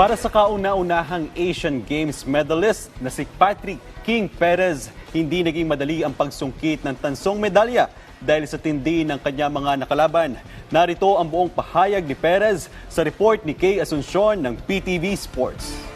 Para sa kauna-unahang Asian Games medalist na si Patrick King Perez, hindi naging madali ang pagsungkit ng tansong medalya dahil sa tindi ng kanya mga nakalaban. Narito ang buong pahayag ni Perez sa report ni Kay Asuncion ng PTV Sports.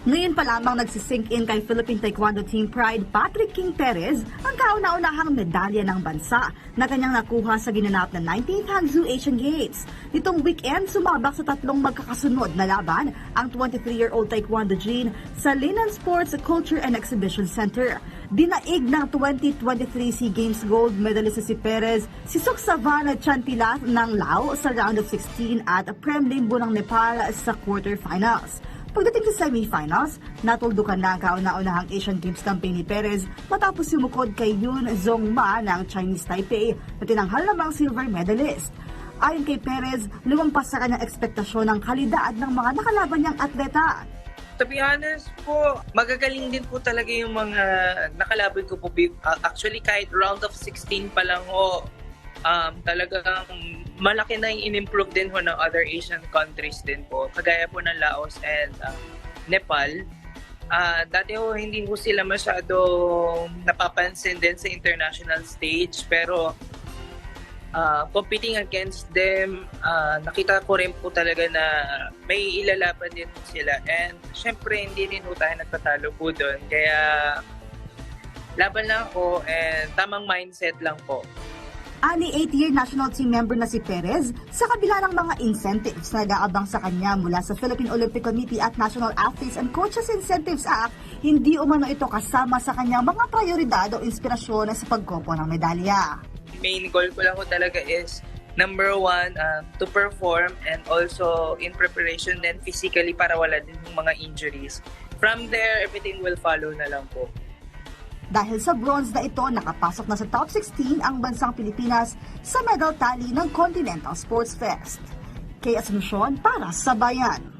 Ngayon pa lamang nagsisink in kay Philippine Taekwondo Team Pride Patrick King Perez ang kauna-unahang medalya ng bansa na kanyang nakuha sa ginanap na 19th Hangzhou Asian Games. Nitong weekend, sumabak sa tatlong magkakasunod na laban ang 23-year-old Taekwondo Jean sa Linan Sports Culture and Exhibition Center. Dinaig ng 2023 SEA Games gold medalist si Perez, si Sok Savannah ng Lao sa round of 16 at Prem Limbo ng Nepal sa quarterfinals. Pagdating sa semifinals, natuldukan na ang kauna-unahang Asian Games campaign ni Perez matapos sumukod kay Yun Zongma ng Chinese Taipei na tinanghal namang silver medalist. Ayon kay Perez, lumampas sa kanyang ekspektasyon ang kalidad ng mga nakalaban niyang atleta. To be honest po, magagaling din po talaga yung mga nakalaban ko po. Actually, kahit round of 16 pa lang ho, um, talagang malaki na yung in-improve din ho ng other Asian countries din po. Kagaya po ng Laos and uh, Nepal. Ah, dati ho, hindi ho sila masyado napapansin din sa international stage. Pero uh, competing against them, uh, nakita ko rin po talaga na may ilalaban din sila. And syempre, hindi rin po tayo nagtatalo po doon. Kaya laban lang ako and tamang mindset lang po. Ani 8-year national team member na si Perez sa kabila ng mga incentives na nag-aabang sa kanya mula sa Philippine Olympic Committee at National Athletes and Coaches Incentives Act, hindi umano ito kasama sa kanyang mga prioridad o inspirasyon sa pagkopo ng medalya. Main goal ko lang po talaga is number one, um, to perform and also in preparation then physically para wala din yung mga injuries. From there, everything will follow na lang po. Dahil sa bronze na ito, nakapasok na sa top 16 ang bansang Pilipinas sa medal tally ng Continental Sports Fest. Kay Asuncion para sa Bayan.